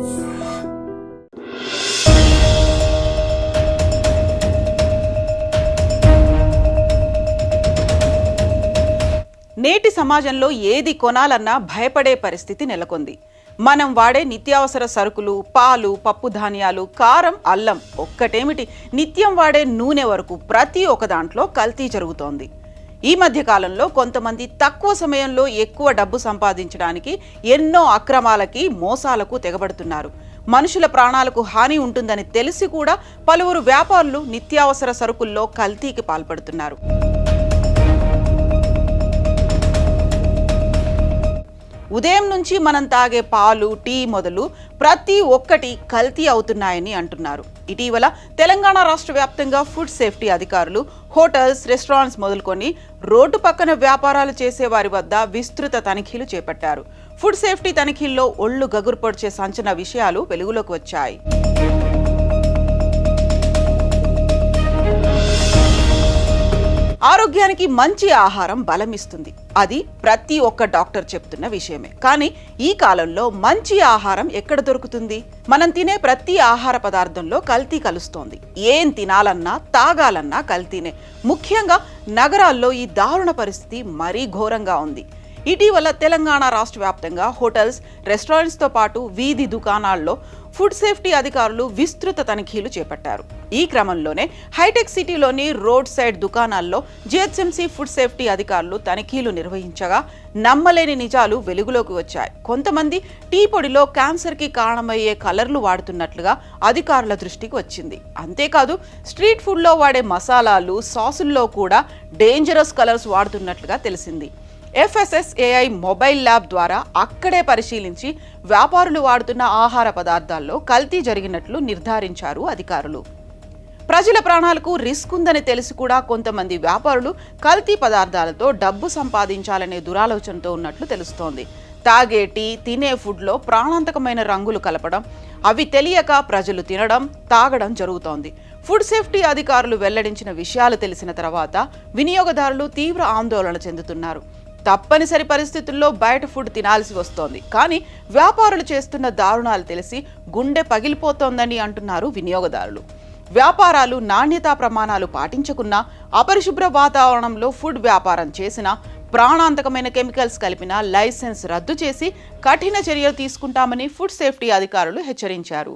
నేటి సమాజంలో ఏది కొనాలన్నా భయపడే పరిస్థితి నెలకొంది. మనం వాడే నిత్యావసర సరుకులు పాలు పప్పు ధాన్యాలు కారం అల్లం ఒక్కటేమిటి? నిత్యం వాడే నూనె వరకు ప్రతి ఒక్క దాంట్లో కల్తీ జరుగుతోంది. ఈ మధ్య కాలంలో కొంతమంది తక్కువ సమయంలో ఎక్కువ డబ్బు సంపాదించడానికి ఎన్నో అక్రమాలకి మోసాలకు తెగబడుతున్నారు. మనుషుల ప్రాణాలకు హాని ఉంటుందని తెలిసి కూడా పలువురు వ్యాపారులు నిత్యావసర సరుకుల్లో కల్తీకి పాల్పడుతున్నారు. ఉదయం నుంచి మనం తాగే పాలు టీ మొదలు ప్రతి ఒక్కటి కల్తీ అవుతున్నాయని అంటున్నారు. ఇటీవల తెలంగాణ రాష్ట్ర వ్యాప్తంగా ఫుడ్ సేఫ్టీ అధికారులు హోటల్స్ రెస్టారెంట్స్ మొదలుకొని రోడ్డు పక్కన వ్యాపారాలు చేసే వారి వద్ద విస్తృత తనిఖీలు చేపట్టారు. ఫుడ్ సేఫ్టీ తనిఖీల్లో ఒళ్ళు గగురుపొడిచే సంచన విషయాలు వెలుగులోకి వచ్చాయి. ఆరోగ్యానికి మంచి ఆహారం బలమిస్తుంది. అది ప్రతి ఒక్క డాక్టర్ చెప్తున్న విషయమే. కానీ ఈ కాలంలో మంచి ఆహారం ఎక్కడ దొరుకుతుంది? మనం తినే ప్రతి ఆహార పదార్థంలో కల్తీ కలుస్తోంది. ఏం తినాలన్నా తాగాలన్నా కల్తీనే. ముఖ్యంగా నగరాల్లో ఈ దారుణ పరిస్థితి మరీ ఘోరంగా ఉంది. ఇటీవల తెలంగాణ రాష్ట్ర వ్యాప్తంగా హోటల్స్ రెస్టారెంట్స్తో పాటు వీధి దుకాణాల్లో ఫుడ్ సేఫ్టీ అధికారులు విస్తృత తనిఖీలు చేపట్టారు. ఈ క్రమంలోనే హైటెక్ సిటీలోని రోడ్ సైడ్ దుకాణాల్లో జిహెచ్ఎంసీ ఫుడ్ సేఫ్టీ అధికారులు తనిఖీలు నిర్వహించగా నమ్మలేని నిజాలు వెలుగులోకి వచ్చాయి. కొంతమంది టీ పొడిలో క్యాన్సర్కి కారణమయ్యే కలర్లు వాడుతున్నట్లుగా అధికారుల దృష్టికి వచ్చింది. అంతేకాదు స్ట్రీట్ ఫుడ్లో వాడే మసాలాలు సాసుల్లో కూడా డేంజరస్ కలర్స్ వాడుతున్నట్లుగా తెలిసింది. ఎఫ్ఎస్ఎస్ఏఐ మొబైల్ ల్యాబ్ ద్వారా అక్కడే పరిశీలించి వ్యాపారులు వాడుతున్న ఆహార పదార్థాల్లో కల్తీ జరిగినట్లు నిర్ధారించారు అధికారులు. ప్రజల ప్రాణాలకు రిస్క్ ఉందని తెలిసి కూడా కొంతమంది వ్యాపారులు కల్తీ పదార్థాలతో డబ్బు సంపాదించాలనే దురాలోచనతో ఉన్నట్లు తెలుస్తోంది. తాగే టీ తినే ఫుడ్లో ప్రాణాంతకమైన రంగులు కలపడం అవి తెలియక ప్రజలు తినడం తాగడం జరుగుతోంది. ఫుడ్ సేఫ్టీ అధికారులు వెల్లడించిన విషయాలు తెలిసిన తర్వాత వినియోగదారులు తీవ్ర ఆందోళన చెందుతున్నారు. తప్పనిసరి పరిస్థితుల్లో బయట ఫుడ్ తినాల్సి వస్తోంది. కానీ వ్యాపారులు చేస్తున్న దారుణాలు తెలిసి గుండె పగిలిపోతోందని అంటున్నారు వినియోగదారులు. వ్యాపారాలు నాణ్యతా ప్రమాణాలు పాటించకున్నా అపరిశుభ్ర వాతావరణంలో ఫుడ్ వ్యాపారం చేసినా ప్రాణాంతకమైన కెమికల్స్ కలిపిన లైసెన్స్ రద్దు చేసి కఠిన చర్యలు తీసుకుంటామని ఫుడ్ సేఫ్టీ అధికారులు హెచ్చరించారు.